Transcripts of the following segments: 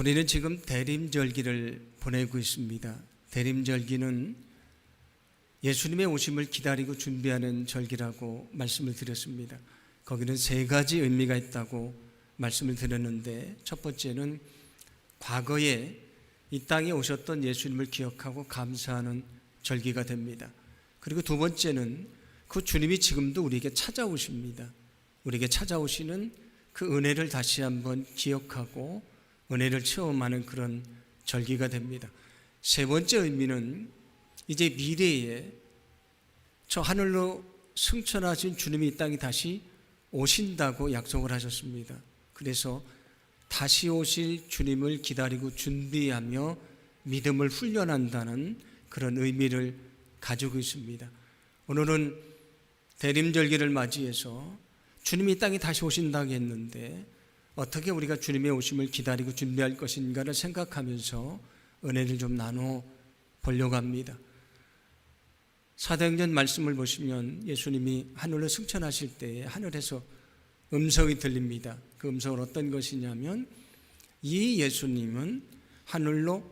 우리는 지금 대림절기를 보내고 있습니다. 대림절기는 예수님의 오심을 기다리고 준비하는 절기라고 말씀을 드렸습니다. 거기는 세 가지 의미가 있다고 말씀을 드렸는데 첫 번째는 과거에 이 땅에 오셨던 예수님을 기억하고 감사하는 절기가 됩니다. 그리고 두 번째는 그 주님이 지금도 우리에게 찾아오십니다. 우리에게 찾아오시는 그 은혜를 다시 한번 기억하고 은혜를 체험하는 그런 절기가 됩니다. 세 번째 의미는 이제 미래에 저 하늘로 승천하신 주님이 이 땅에 다시 오신다고 약속을 하셨습니다. 그래서 다시 오실 주님을 기다리고 준비하며 믿음을 훈련한다는 그런 의미를 가지고 있습니다. 오늘은 대림절기를 맞이해서 주님이 이 땅에 다시 오신다고 했는데 어떻게 우리가 주님의 오심을 기다리고 준비할 것인가를 생각하면서 은혜를 좀 나눠 보려고 합니다. 사도행전 말씀을 보시면 예수님이 하늘로 승천하실 때에 하늘에서 음성이 들립니다. 그 음성은 어떤 것이냐면 이 예수님은 하늘로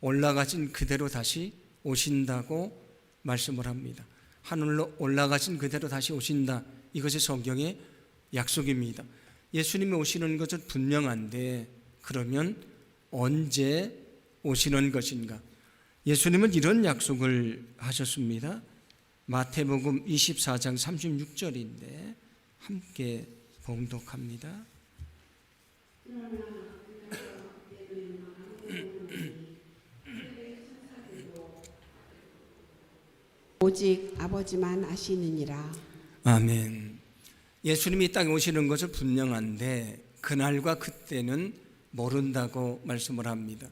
올라가신 그대로 다시 오신다고 말씀을 합니다. 하늘로 올라가신 그대로 다시 오신다. 이것이 성경의 약속입니다. 예수님이 오시는 것은 분명한데 그러면 언제 오시는 것인가? 예수님은 이런 약속을 하셨습니다. 마태복음 24장 36절인데 함께 봉독합니다. 오직 아버지만 아시느니라. 아멘. 예수님이 이 땅에 오시는 것은 분명한데 그날과 그때는 모른다고 말씀을 합니다.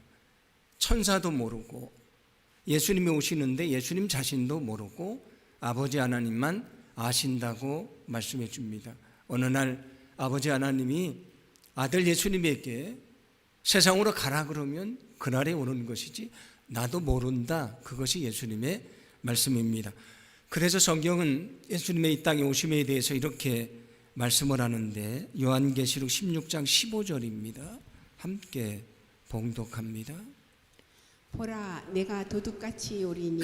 천사도 모르고 예수님이 오시는데 예수님 자신도 모르고 아버지 하나님만 아신다고 말씀해 줍니다. 어느 날 아버지 하나님이 아들 예수님에게 세상으로 가라 그러면 그날에 오는 것이지 나도 모른다. 그것이 예수님의 말씀입니다. 그래서 성경은 예수님의 이 땅에 오심에 대해서 이렇게 말씀을 하는데 요한계시록 16장 15절입니다. 함께 봉독합니다. 보라, 내가 도둑같이 오리니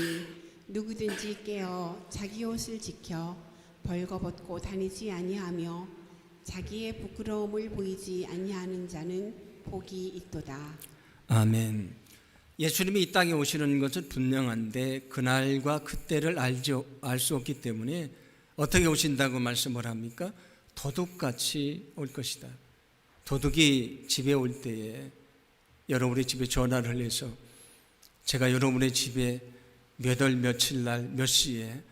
누구든지 깨어 자기 옷을 지켜 벌거벗고 다니지 아니하며 자기의 부끄러움을 보이지 아니하는 자는 복이 있도다. 아멘. 예수님이 이 땅에 오시는 것은 분명한데 그날과 그때를 알지 알 수 없기 때문에 어떻게 오신다고 말씀을 합니까? 도둑같이 올 것이다. 도둑이 집에 올 때에 여러분의 집에 전화를 해서 제가 여러분의 집에 몇월 며칠 날 몇 시에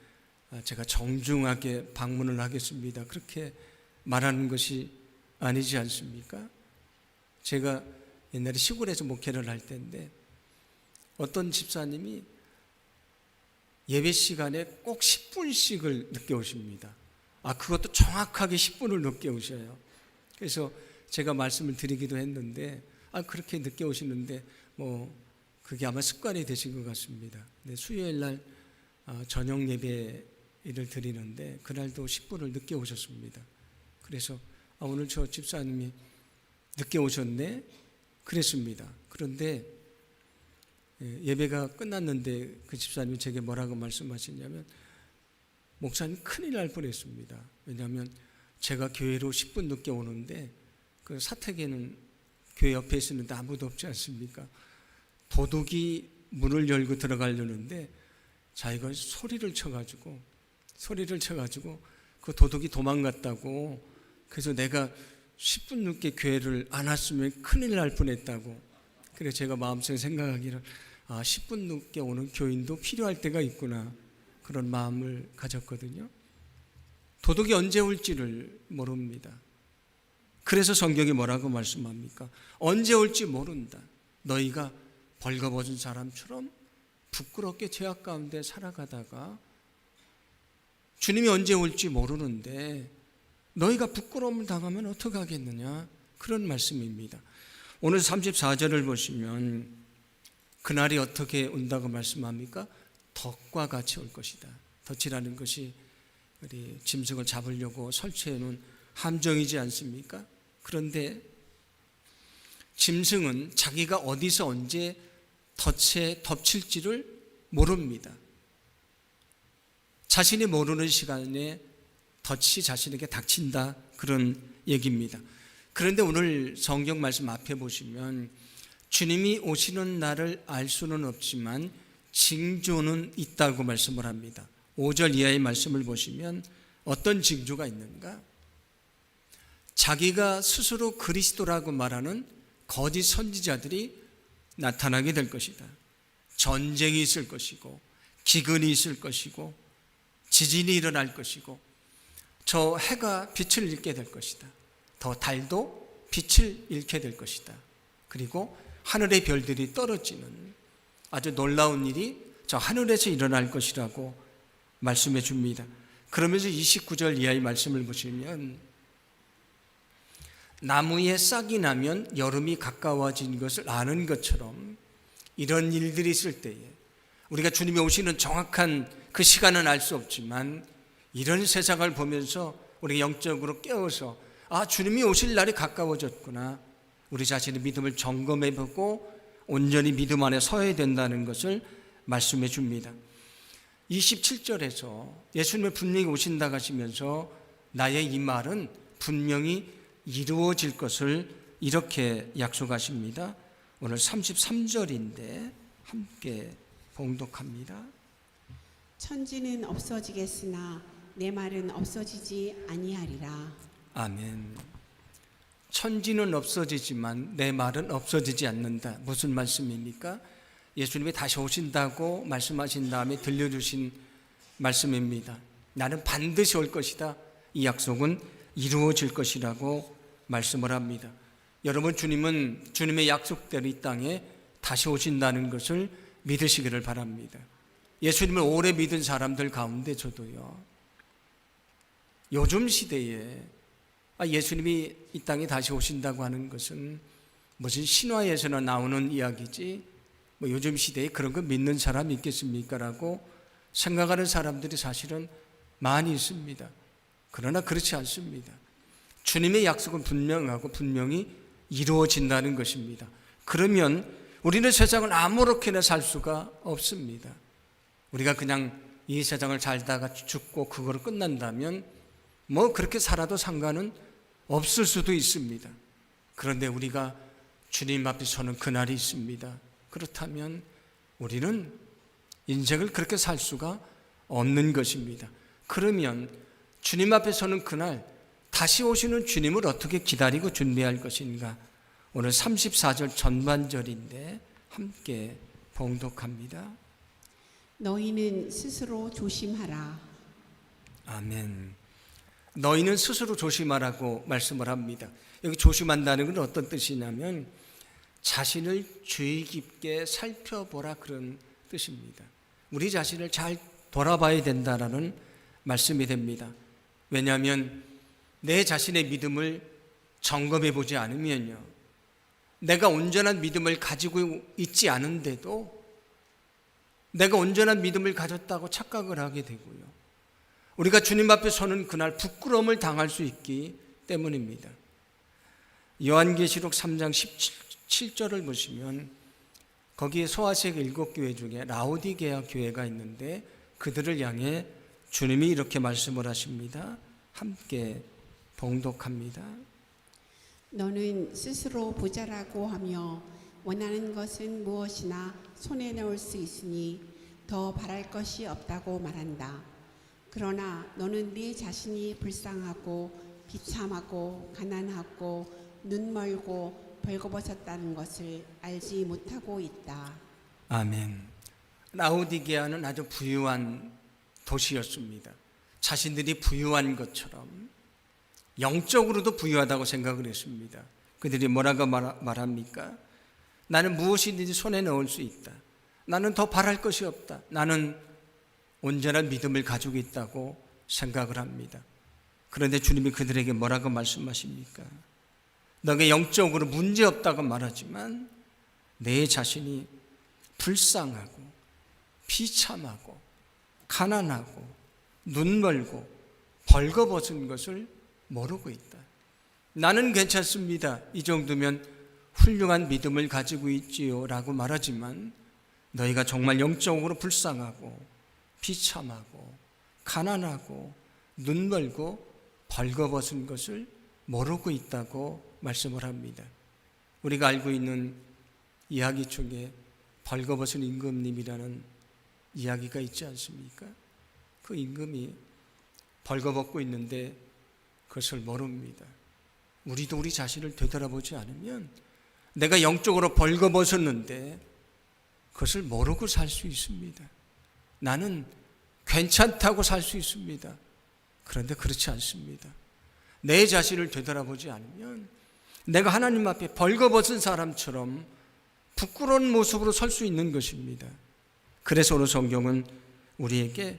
제가 정중하게 방문을 하겠습니다. 그렇게 말하는 것이 아니지 않습니까? 제가 옛날에 시골에서 목회를 할 때인데 어떤 집사님이 예배 시간에 꼭 10분씩을 늦게 오십니다. 아, 그것도 정확하게 10분을 늦게 오셔요. 그래서 제가 말씀을 드리기도 했는데, 아, 그렇게 늦게 오시는데, 뭐, 그게 아마 습관이 되신 것 같습니다. 네, 수요일 날 아, 저녁 예배를 드리는데, 그날도 10분을 늦게 오셨습니다. 그래서, 아, 오늘 저 집사님이 늦게 오셨네? 그랬습니다. 그런데, 예, 예배가 끝났는데 그 집사님이 제게 뭐라고 말씀하셨냐면 목사님 큰일 날 뻔했습니다. 왜냐하면 제가 교회로 10분 늦게 오는데 그 사택에는 교회 옆에 있었는데 아무도 없지 않습니까? 도둑이 문을 열고 들어가려는데 자기가 소리를 쳐가지고 소리를 쳐가지고 그 도둑이 도망갔다고 그래서 내가 10분 늦게 교회를 안 왔으면 큰일 날 뻔했다고 그래서 제가 마음속에 생각하기를 아 10분 늦게 오는 교인도 필요할 때가 있구나 그런 마음을 가졌거든요. 도둑이 언제 올지를 모릅니다. 그래서 성경이 뭐라고 말씀합니까? 언제 올지 모른다. 너희가 벌거벗은 사람처럼 부끄럽게 죄악 가운데 살아가다가 주님이 언제 올지 모르는데 너희가 부끄러움을 당하면 어떻게 하겠느냐? 그런 말씀입니다. 오늘 34절을 보시면 그날이 어떻게 온다고 말씀합니까? 덫과 같이 올 것이다. 덫이라는 것이 우리 짐승을 잡으려고 설치해 놓은 함정이지 않습니까? 그런데 짐승은 자기가 어디서 언제 덫에 덮칠지를 모릅니다. 자신이 모르는 시간에 덫이 자신에게 닥친다 그런 얘기입니다. 그런데 오늘 성경 말씀 앞에 보시면 주님이 오시는 날을 알 수는 없지만 징조는 있다고 말씀을 합니다. 5절 이하의 말씀을 보시면 어떤 징조가 있는가? 자기가 스스로 그리스도라고 말하는 거짓 선지자들이 나타나게 될 것이다. 전쟁이 있을 것이고, 기근이 있을 것이고, 지진이 일어날 것이고, 저 해가 빛을 잃게 될 것이다. 더 달도 빛을 잃게 될 것이다. 그리고 하늘의 별들이 떨어지는 아주 놀라운 일이 저 하늘에서 일어날 것이라고 말씀해 줍니다. 그러면서 29절 이하의 말씀을 보시면 나무에 싹이 나면 여름이 가까워진 것을 아는 것처럼 이런 일들이 있을 때에 우리가 주님이 오시는 정확한 그 시간은 알 수 없지만 이런 세상을 보면서 우리 영적으로 깨어서 아 주님이 오실 날이 가까워졌구나 우리 자신의 믿음을 점검해 보고 온전히 믿음 안에 서야 된다는 것을 말씀해 줍니다. 27절에서 예수님이 분명히 오신다 하시면서 나의 이 말은 분명히 이루어질 것을 이렇게 약속하십니다. 오늘 33절인데 함께 봉독합니다. 천지는 없어지겠으나 내 말은 없어지지 아니하리라. 아멘. 천지는 없어지지만 내 말은 없어지지 않는다. 무슨 말씀입니까? 예수님이 다시 오신다고 말씀하신 다음에 들려주신 말씀입니다. 나는 반드시 올 것이다. 이 약속은 이루어질 것이라고 말씀을 합니다. 여러분, 주님은 주님의 약속대로 이 땅에 다시 오신다는 것을 믿으시기를 바랍니다. 예수님을 오래 믿은 사람들 가운데 저도요. 요즘 시대에 아, 예수님이 이 땅에 다시 오신다고 하는 것은 무슨 신화에서나 나오는 이야기지 뭐 요즘 시대에 그런 거 믿는 사람 있겠습니까? 라고 생각하는 사람들이 사실은 많이 있습니다. 그러나 그렇지 않습니다. 주님의 약속은 분명하고 분명히 이루어진다는 것입니다. 그러면 우리는 세상을 아무렇게나 살 수가 없습니다. 우리가 그냥 이 세상을 살다가 죽고 그거로 끝난다면 뭐 그렇게 살아도 상관은 없을 수도 있습니다. 그런데 우리가 주님 앞에 서는 그날이 있습니다. 그렇다면 우리는 인생을 그렇게 살 수가 없는 것입니다. 그러면 주님 앞에 서는 그날 다시 오시는 주님을 어떻게 기다리고 준비할 것인가? 오늘 34절 전반절인데 함께 봉독합니다. 너희는 스스로 조심하라. 아멘. 너희는 스스로 조심하라고 말씀을 합니다. 여기 조심한다는 건 어떤 뜻이냐면 자신을 주의 깊게 살펴보라 그런 뜻입니다. 우리 자신을 잘 돌아봐야 된다라는 말씀이 됩니다. 왜냐하면 내 자신의 믿음을 점검해 보지 않으면요. 내가 온전한 믿음을 가지고 있지 않은데도 내가 온전한 믿음을 가졌다고 착각을 하게 되고요. 우리가 주님 앞에 서는 그날 부끄러움을 당할 수 있기 때문입니다. 요한계시록 3장 17절을 보시면 거기에 소아색 일곱 교회 중에 라오디게아 교회가 있는데 그들을 향해 주님이 이렇게 말씀을 하십니다. 함께 봉독합니다. 너는 스스로 부자라고 하며 원하는 것은 무엇이나 손에 넣을 수 있으니 더 바랄 것이 없다고 말한다. 그러나 너는 네 자신이 불쌍하고 비참하고 가난하고 눈멀고 벌거벗었다는 것을 알지 못하고 있다. 아멘. 라오디게아는 아주 부유한 도시였습니다. 자신들이 부유한 것처럼 영적으로도 부유하다고 생각을 했습니다. 그들이 뭐라고 말, 말합니까? 나는 무엇이든지 손에 넣을 수 있다. 나는 더 바랄 것이 없다. 나는 온전한 믿음을 가지고 있다고 생각을 합니다. 그런데 주님이 그들에게 뭐라고 말씀하십니까? 너게 영적으로 문제 없다고 말하지만 내 자신이 불쌍하고 비참하고 가난하고 눈멀고 벌거벗은 것을 모르고 있다. 나는 괜찮습니다. 이 정도면 훌륭한 믿음을 가지고 있지요 라고 말하지만 너희가 정말 영적으로 불쌍하고 비참하고 가난하고 눈멀고 벌거벗은 것을 모르고 있다고 말씀을 합니다. 우리가 알고 있는 이야기 중에 벌거벗은 임금님이라는 이야기가 있지 않습니까? 그 임금이 벌거벗고 있는데 그것을 모릅니다. 우리도 우리 자신을 되돌아보지 않으면 내가 영적으로 벌거벗었는데 그것을 모르고 살 수 있습니다. 나는 괜찮다고 살 수 있습니다. 그런데 그렇지 않습니다. 내 자신을 되돌아보지 않으면 내가 하나님 앞에 벌거벗은 사람처럼 부끄러운 모습으로 설 수 있는 것입니다. 그래서 오늘 성경은 우리에게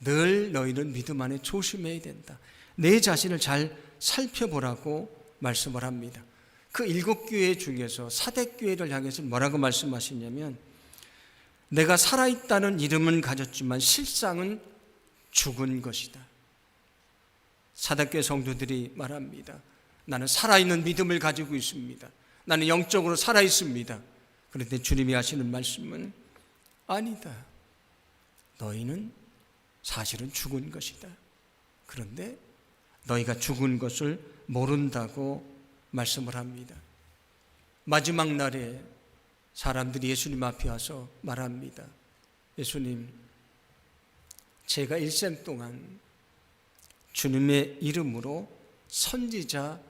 늘 너희는 믿음 안에 조심해야 된다. 내 자신을 잘 살펴보라고 말씀을 합니다. 그 일곱 교회 중에서 사대 교회를 향해서 뭐라고 말씀하시냐면 내가 살아있다는 이름은 가졌지만 실상은 죽은 것이다. 사대교회 성도들이 말합니다. 나는 살아있는 믿음을 가지고 있습니다. 나는 영적으로 살아있습니다. 그런데 주님이 하시는 말씀은 아니다. 너희는 사실은 죽은 것이다. 그런데 너희가 죽은 것을 모른다고 말씀을 합니다. 마지막 날에 사람들이 예수님 앞에 와서 말합니다. 예수님, 제가 일생 동안 주님의 이름으로 선지자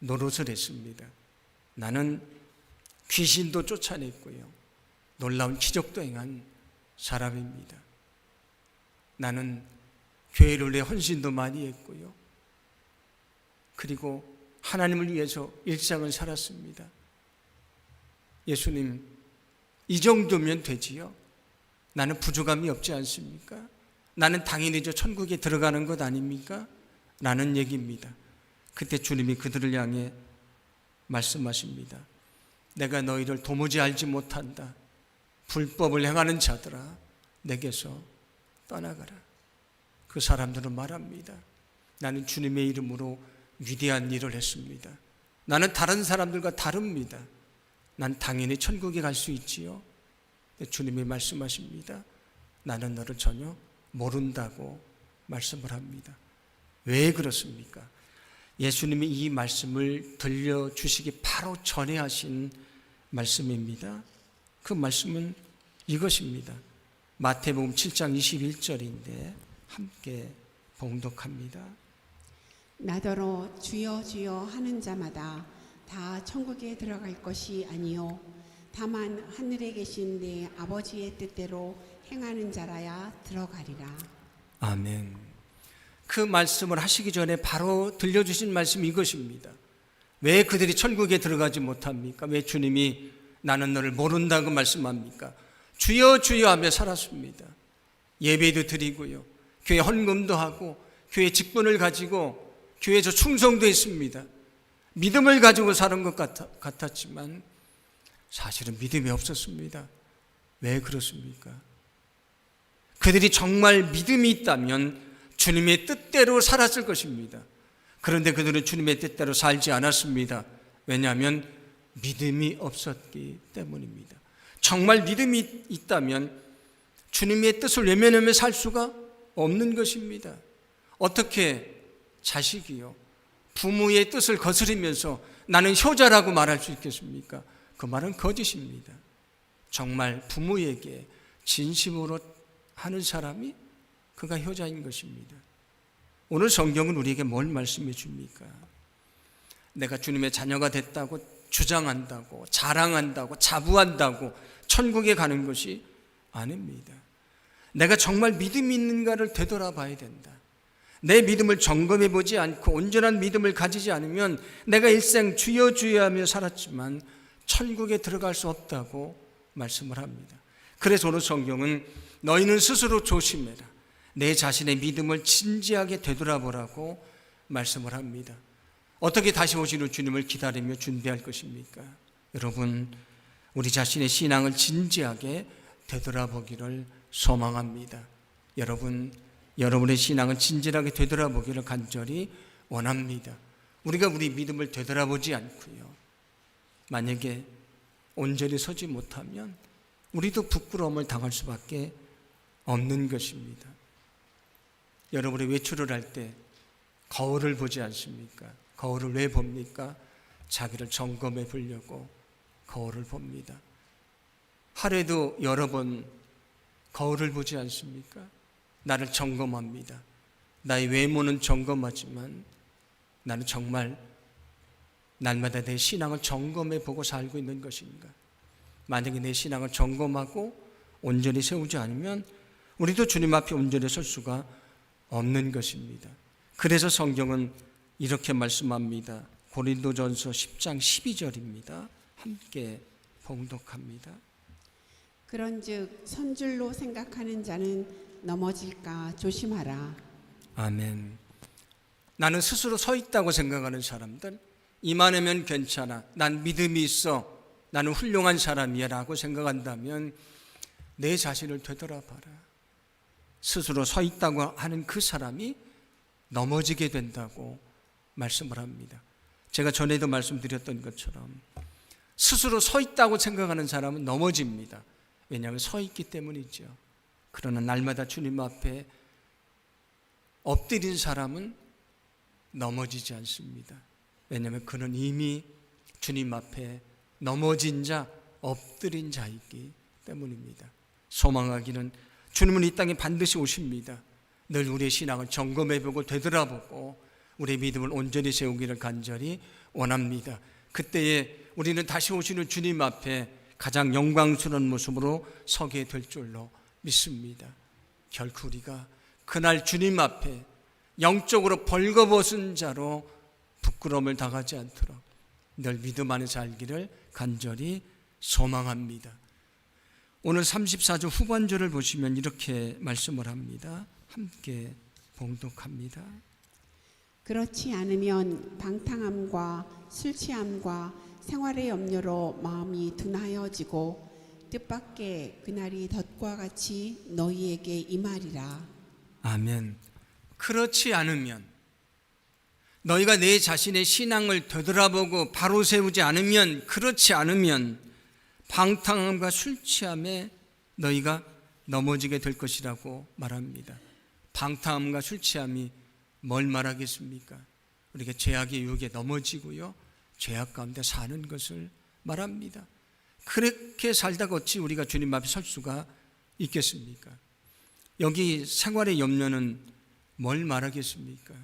노릇을 했습니다. 나는 귀신도 쫓아냈고요. 놀라운 기적도 행한 사람입니다. 나는 교회를 위해 헌신도 많이 했고요. 그리고 하나님을 위해서 일상을 살았습니다. 예수님, 이 정도면 되지요? 나는 부족함이 없지 않습니까? 나는 당연히 저 천국에 들어가는 것 아닙니까? 라는 얘기입니다. 그때 주님이 그들을 향해 말씀하십니다. 내가 너희를 도무지 알지 못한다. 불법을 행하는 자들아, 내게서 떠나가라. 그 사람들은 말합니다. 나는 주님의 이름으로 위대한 일을 했습니다. 나는 다른 사람들과 다릅니다. 난 당연히 천국에 갈 수 있지요. 주님이 말씀하십니다. 나는 너를 전혀 모른다고 말씀을 합니다. 왜 그렇습니까? 예수님이 이 말씀을 들려주시기 바로 전에 하신 말씀입니다. 그 말씀은 이것입니다. 마태복음 7장 21절인데 함께 봉독합니다. 나더러 주여 주여 하는 자마다 다 천국에 들어갈 것이 아니요 다만 하늘에 계신 내 아버지의 뜻대로 행하는 자라야 들어가리라. 아멘. 그 말씀을 하시기 전에 바로 들려주신 말씀이 이것입니다. 왜 그들이 천국에 들어가지 못합니까? 왜 주님이 나는 너를 모른다고 말씀합니까? 주여 주여 하며 살았습니다. 예배도 드리고요. 교회 헌금도 하고 교회 직분을 가지고 교회에서 충성도 했습니다. 믿음을 가지고 사는 것 같았지만 사실은 믿음이 없었습니다. 왜 그렇습니까? 그들이 정말 믿음이 있다면 주님의 뜻대로 살았을 것입니다. 그런데 그들은 주님의 뜻대로 살지 않았습니다. 왜냐하면 믿음이 없었기 때문입니다. 정말 믿음이 있다면 주님의 뜻을 외면하며 살 수가 없는 것입니다. 어떻게 자식이요? 부모의 뜻을 거스리면서 나는 효자라고 말할 수 있겠습니까? 그 말은 거짓입니다. 정말 부모에게 진심으로 하는 사람이 그가 효자인 것입니다. 오늘 성경은 우리에게 뭘 말씀해 줍니까? 내가 주님의 자녀가 됐다고 주장한다고 자랑한다고 자부한다고 천국에 가는 것이 아닙니다. 내가 정말 믿음이 있는가를 되돌아봐야 된다. 내 믿음을 점검해 보지 않고 온전한 믿음을 가지지 않으면 내가 일생 주여 주여 하며 살았지만 천국에 들어갈 수 없다고 말씀을 합니다. 그래서 오늘 성경은 너희는 스스로 조심해라. 내 자신의 믿음을 진지하게 되돌아보라고 말씀을 합니다. 어떻게 다시 오시는 주님을 기다리며 준비할 것입니까? 여러분, 우리 자신의 신앙을 진지하게 되돌아보기를 소망합니다. 여러분, 여러분의 신앙을 진지하게 되돌아보기를 간절히 원합니다. 우리가 우리 믿음을 되돌아보지 않고요. 만약에 온전히 서지 못하면 우리도 부끄러움을 당할 수밖에 없는 것입니다. 여러분이 외출을 할 때 거울을 보지 않습니까? 거울을 왜 봅니까? 자기를 점검해 보려고 거울을 봅니다. 하루에도 여러 번 거울을 보지 않습니까? 나를 점검합니다. 나의 외모는 점검하지만 나는 정말 날마다 내 신앙을 점검해 보고 살고 있는 것인가? 만약에 내 신앙을 점검하고 온전히 세우지 않으면 우리도 주님 앞에 온전히 설 수가 없는 것입니다. 그래서 성경은 이렇게 말씀합니다. 고린도전서 10장 12절입니다. 함께 봉독합니다. 그런즉 선줄로 생각하는 자는 넘어질까 조심하라. 아멘. 나는 스스로 서 있다고 생각하는 사람들, 이만하면 괜찮아. 난 믿음이 있어. 나는 훌륭한 사람이야. 라고 생각한다면 내 자신을 되돌아봐라. 스스로 서 있다고 하는 그 사람이 넘어지게 된다고 말씀을 합니다. 제가 전에도 말씀드렸던 것처럼 스스로 서 있다고 생각하는 사람은 넘어집니다. 왜냐하면 서 있기 때문이죠. 그러나 날마다 주님 앞에 엎드린 사람은 넘어지지 않습니다. 왜냐하면 그는 이미 주님 앞에 넘어진 자, 엎드린 자이기 때문입니다. 소망하기는 주님은 이 땅에 반드시 오십니다. 늘 우리의 신앙을 점검해보고 되돌아보고 우리의 믿음을 온전히 세우기를 간절히 원합니다. 그때에 우리는 다시 오시는 주님 앞에 가장 영광스러운 모습으로 서게 될 줄로 믿습니다. 결코 우리가 그날 주님 앞에 영적으로 벌거벗은 자로 부끄러움을 당하지 않도록 늘 믿음 안에 살기를 간절히 소망합니다. 오늘 34절 후반절을 보시면 이렇게 말씀을 합니다. 함께 봉독합니다. 그렇지 않으면 방탕함과 술 취함과 생활의 염려로 마음이 둔하여지고 뜻밖의 그날이 덫과 같이 너희에게 임하리라. 아멘. 그렇지 않으면 너희가 내 자신의 신앙을 되돌아보고 바로 세우지 않으면 그렇지 않으면 방탕함과 술 취함에 너희가 넘어지게 될 것이라고 말합니다. 방탕함과 술 취함이 뭘 말하겠습니까? 우리가 죄악의 유혹에 넘어지고요. 죄악 가운데 사는 것을 말합니다. 그렇게 살다가 어찌 우리가 주님 앞에 설 수가 있겠습니까? 여기 생활의 염려는 뭘 말하겠습니까?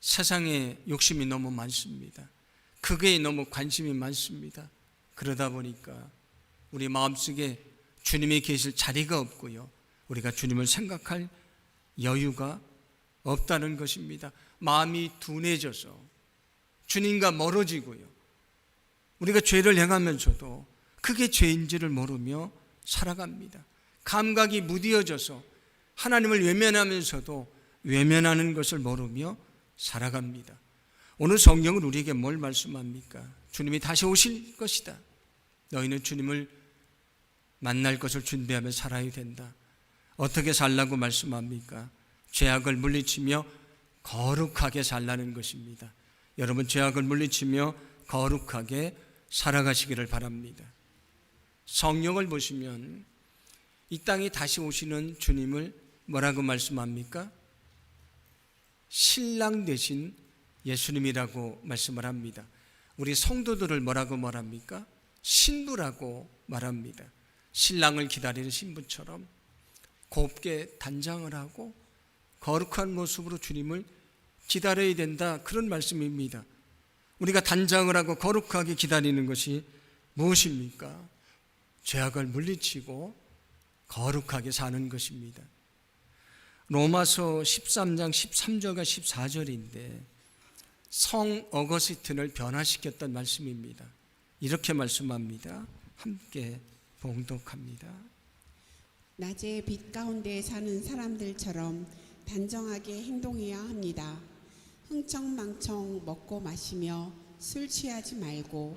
세상에 욕심이 너무 많습니다. 그게 너무 관심이 많습니다. 그러다 보니까 우리 마음속에 주님이 계실 자리가 없고요. 우리가 주님을 생각할 여유가 없다는 것입니다. 마음이 둔해져서 주님과 멀어지고요. 우리가 죄를 행하면서도 그게 죄인지를 모르며 살아갑니다. 감각이 무디어져서 하나님을 외면하면서도 외면하는 것을 모르며 살아갑니다. 오늘 성경은 우리에게 뭘 말씀합니까? 주님이 다시 오실 것이다. 너희는 주님을 만날 것을 준비하며 살아야 된다. 어떻게 살라고 말씀합니까? 죄악을 물리치며 거룩하게 살라는 것입니다. 여러분 죄악을 물리치며 거룩하게 살아가시기를 바랍니다. 성령을 보시면 이 땅에 다시 오시는 주님을 뭐라고 말씀합니까? 신랑 대신 예수님이라고 말씀을 합니다. 우리 성도들을 뭐라고 말합니까? 신부라고 말합니다. 신랑을 기다리는 신부처럼 곱게 단장을 하고 거룩한 모습으로 주님을 기다려야 된다. 그런 말씀입니다. 우리가 단장을 하고 거룩하게 기다리는 것이 무엇입니까? 죄악을 물리치고 거룩하게 사는 것입니다. 로마서 13장 13절과 14절인데 성 어거스틴을 변화시켰던 말씀입니다. 이렇게 말씀합니다. 함께 봉독합니다. 낮에 빛 가운데 사는 사람들처럼 단정하게 행동해야 합니다. 흥청망청 먹고 마시며 술 취하지 말고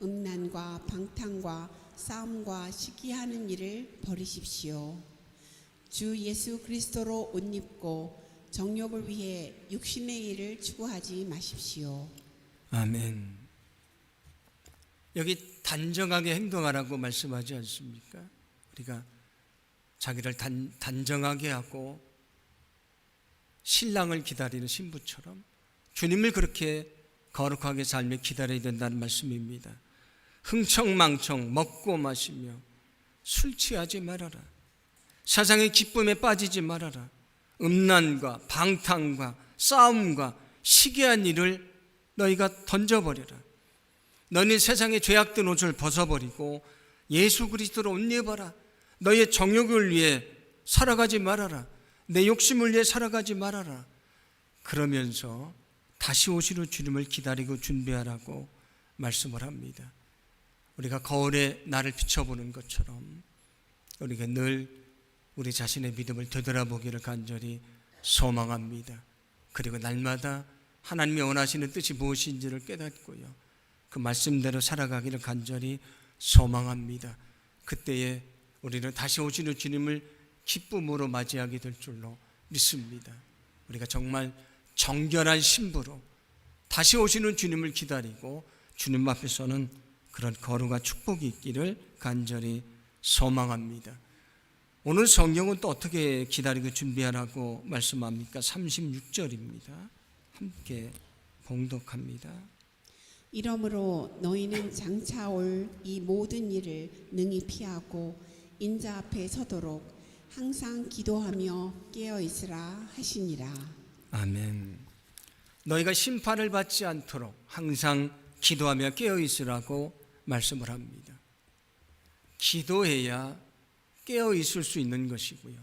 음란과 방탕과 싸움과 시기하는 일을 버리십시오. 주 예수 그리스도로 옷 입고 정욕을 위해 육신의 일을 추구하지 마십시오. 아멘. 여기 단정하게 행동하라고 말씀하지 않습니까? 우리가 자기를 단, 단정하게 하고 신랑을 기다리는 신부처럼 주님을 그렇게 거룩하게 살며 기다려야 된다는 말씀입니다. 흥청망청 먹고 마시며 술 취하지 말아라. 세상의 기쁨에 빠지지 말아라. 음란과 방탕과 싸움과 시기한 일을 너희가 던져버려라. 너희 세상의 죄악된 옷을 벗어버리고 예수 그리스도로 옷 입어라. 너의 정욕을 위해 살아가지 말아라. 내 욕심을 위해 살아가지 말아라. 그러면서 다시 오시는 주님을 기다리고 준비하라고 말씀을 합니다. 우리가 거울에 나를 비춰보는 것처럼 우리가 늘 우리 자신의 믿음을 되돌아보기를 간절히 소망합니다. 그리고 날마다 하나님이 원하시는 뜻이 무엇인지를 깨닫고요. 그 말씀대로 살아가기를 간절히 소망합니다. 그때에 우리는 다시 오시는 주님을 기쁨으로 맞이하게 될 줄로 믿습니다. 우리가 정말 정결한 신부로 다시 오시는 주님을 기다리고 주님 앞에서는 그런 거룩한 축복이 있기를 간절히 소망합니다. 오늘 성경은 또 어떻게 기다리고 준비하라고 말씀합니까? 36절입니다. 함께 봉독합니다. 이러므로 너희는 장차 올 이 모든 일을 능히 피하고 인자 앞에 서도록 항상 기도하며 깨어 있으라 하시니라. 아멘. 너희가 심판을 받지 않도록 항상 기도하며 깨어 있으라고 말씀을 합니다. 기도해야 깨어 있을 수 있는 것이고요.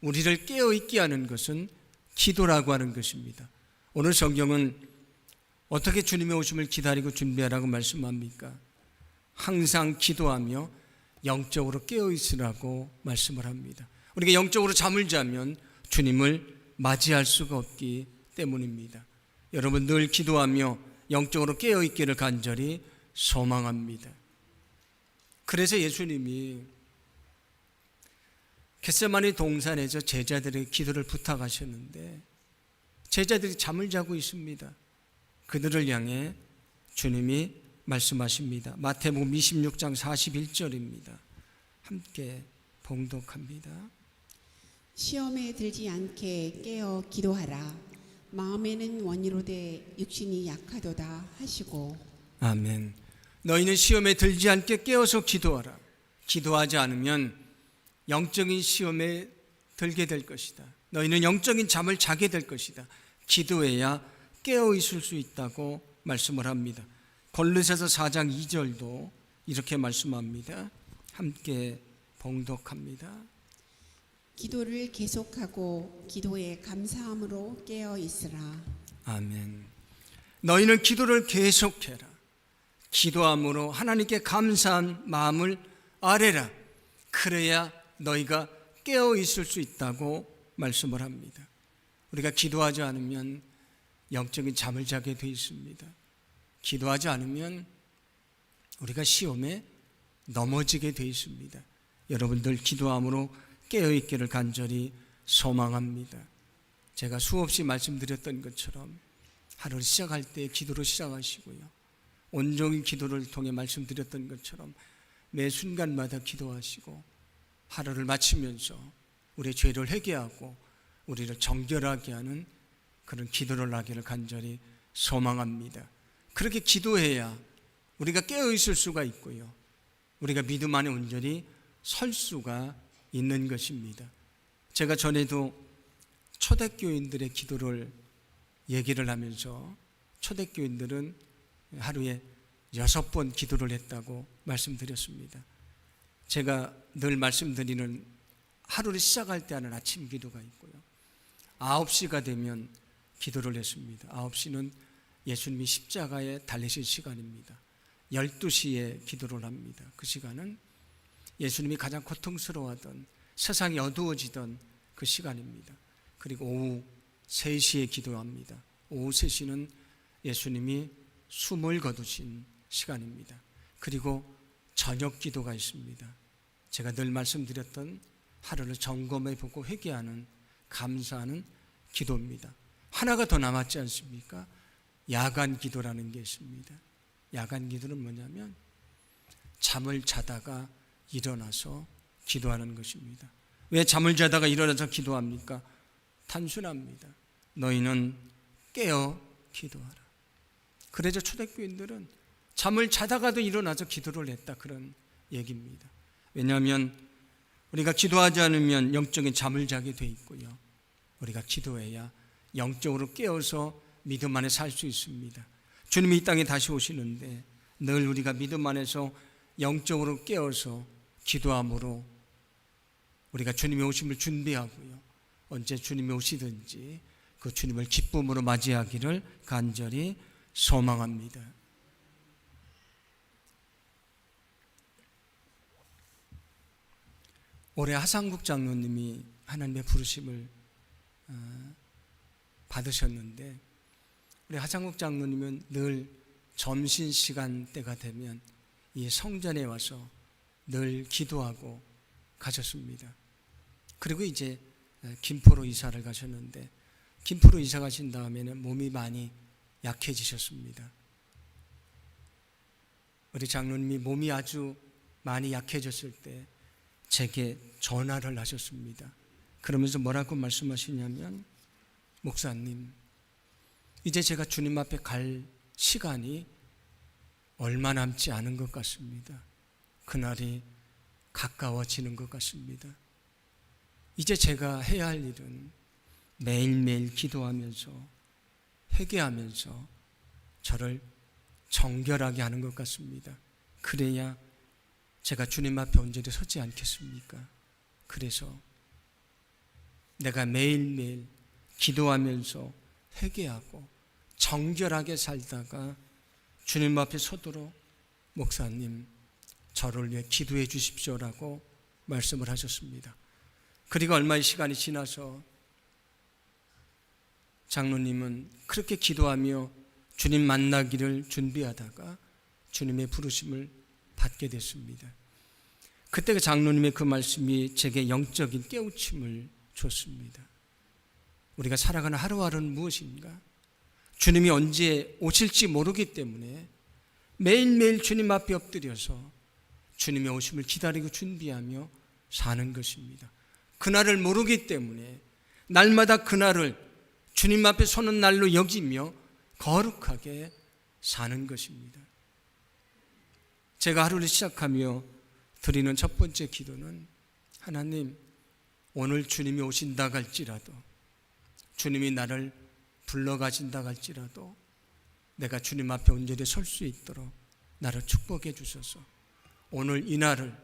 우리를 깨어 있게 하는 것은 기도라고 하는 것입니다. 오늘 성경은 어떻게 주님의 오심을 기다리고 준비하라고 말씀합니까? 항상 기도하며 영적으로 깨어 있으라고 말씀을 합니다. 우리가 영적으로 잠을 자면 주님을 맞이할 수가 없기 때문입니다. 여러분 늘 기도하며 영적으로 깨어 있기를 간절히 소망합니다. 그래서 예수님이 겟세마니 동산에서 제자들에게 기도를 부탁하셨는데 제자들이 잠을 자고 있습니다. 그들을 향해 주님이 말씀하십니다. 마태복음 26장 41절입니다. 함께 봉독합니다. 시험에 들지 않게 깨어 기도하라. 마음에는 원이로되 육신이 약하도다 하시고 아멘. 너희는 시험에 들지 않게 깨어서 기도하라. 기도하지 않으면 영적인 시험에 들게 될 것이다. 너희는 영적인 잠을 자게 될 것이다. 기도해야 깨어 있을 수 있다고 말씀을 합니다. 골로새서 4장 2절도 이렇게 말씀합니다. 함께 봉독합니다. 기도를 계속하고 기도에 감사함으로 깨어 있으라. 아멘. 너희는 기도를 계속해라. 기도함으로 하나님께 감사한 마음을 아뢰라. 그래야 너희가 깨어 있을 수 있다고 말씀을 합니다. 우리가 기도하지 않으면 영적인 잠을 자게 돼 있습니다. 기도하지 않으면 우리가 시험에 넘어지게 돼 있습니다. 여러분들 기도함으로 깨어 있기를 간절히 소망합니다. 제가 수없이 말씀드렸던 것처럼 하루를 시작할 때 기도로 시작하시고요. 온종일 기도를 통해 말씀드렸던 것처럼 매 순간마다 기도하시고 하루를 마치면서 우리의 죄를 회개하고 우리를 정결하게 하는 그런 기도를 하기를 간절히 소망합니다. 그렇게 기도해야 우리가 깨어 있을 수가 있고요. 우리가 믿음 안에 온전히 설 수가 있는 것입니다. 제가 전에도 초대교인들의 기도를 얘기를 하면서 초대교인들은 하루에 여섯 번 기도를 했다고 말씀드렸습니다. 제가 늘 말씀드리는 하루를 시작할 때 하는 아침 기도가 있고요. 9시가 되면 기도를 했습니다. 9시는 예수님이 십자가에 달리신 시간입니다. 12시에 기도를 합니다. 그 시간은 예수님이 가장 고통스러워하던 세상이 어두워지던 그 시간입니다. 그리고 오후 3시에 기도합니다. 오후 3시는 예수님이 숨을 거두신 시간입니다. 그리고 저녁 기도가 있습니다. 제가 늘 말씀드렸던 하루를 점검해 보고 회개하는 감사하는 기도입니다. 하나가 더 남았지 않습니까? 야간 기도라는 게 있습니다. 야간 기도는 뭐냐면 잠을 자다가 일어나서 기도하는 것입니다. 왜 잠을 자다가 일어나서 기도합니까? 단순합니다. 너희는 깨어 기도하라. 그래서 초대교인들은 잠을 자다가도 일어나서 기도를 했다 그런 얘기입니다. 왜냐하면 우리가 기도하지 않으면 영적인 잠을 자게 돼 있고요. 우리가 기도해야 영적으로 깨어서 믿음 안에 살 수 있습니다. 주님이 이 땅에 다시 오시는데 늘 우리가 믿음 안에서 영적으로 깨어서 기도함으로 우리가 주님의 오심을 준비하고요. 언제 주님이 오시든지 그 주님을 기쁨으로 맞이하기를 간절히 소망합니다. 올해 하상국 장로님이 하나님의 부르심을 어, 받으셨는데 우리 하상국 장로님은 늘 점심 시간 때가 되면 이 성전에 와서 늘 기도하고 가셨습니다. 그리고 이제 김포로 이사를 가셨는데 김포로 이사 가신 다음에는 몸이 많이 약해지셨습니다. 우리 장로님이 몸이 아주 많이 약해졌을 때 제게 전화를 하셨습니다. 그러면서 뭐라고 말씀하시냐면 목사님 이제 제가 주님 앞에 갈 시간이 얼마 남지 않은 것 같습니다. 그날이 가까워지는 것 같습니다. 이제 제가 해야 할 일은 매일매일 기도하면서 회개하면서 저를 정결하게 하는 것 같습니다. 그래야 제가 주님 앞에 온전히 서지 않겠습니까? 그래서 내가 매일매일 기도하면서 회개하고 정결하게 살다가 주님 앞에 서도록 목사님 저를 위해 기도해 주십시오라고 말씀을 하셨습니다. 그리고 얼마의 시간이 지나서 장로님은 그렇게 기도하며 주님 만나기를 준비하다가 주님의 부르심을 받게 됐습니다. 그때 그 장로님의 그 말씀이 제게 영적인 깨우침을 줬습니다. 우리가 살아가는 하루하루는 무엇인가? 주님이 언제 오실지 모르기 때문에 매일매일 주님 앞에 엎드려서 주님의 오심을 기다리고 준비하며 사는 것입니다. 그날을 모르기 때문에 날마다 그날을 주님 앞에 서는 날로 여기며 거룩하게 사는 것입니다. 제가 하루를 시작하며 드리는 첫 번째 기도는 하나님, 오늘 주님이 오신다 할지라도 주님이 나를 불러가신다 할지라도 내가 주님 앞에 온전히 설 수 있도록 나를 축복해 주셔서 오늘 이 날을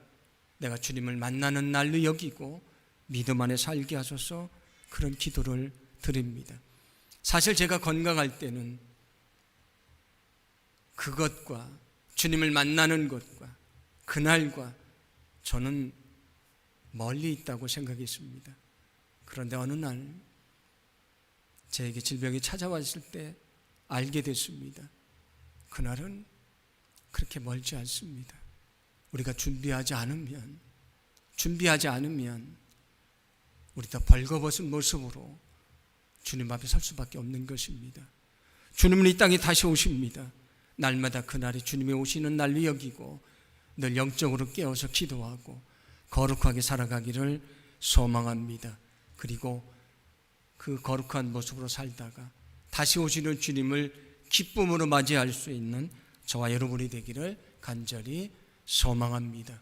내가 주님을 만나는 날로 여기고 믿음 안에 살게 하소서 그런 기도를 드립니다. 사실 제가 건강할 때는 그것과 주님을 만나는 것과 그날과 저는 멀리 있다고 생각했습니다. 그런데 어느 날 제게 질병이 찾아왔을 때 알게 됐습니다. 그날은 그렇게 멀지 않습니다. 우리가 준비하지 않으면, 준비하지 않으면, 우리 다 벌거벗은 모습으로 주님 앞에 설 수밖에 없는 것입니다. 주님은 이 땅에 다시 오십니다. 날마다 그날이 주님이 오시는 날로 여기고 늘 영적으로 깨어서 기도하고 거룩하게 살아가기를 소망합니다. 그리고 그 거룩한 모습으로 살다가 다시 오시는 주님을 기쁨으로 맞이할 수 있는 저와 여러분이 되기를 간절히 소망합니다.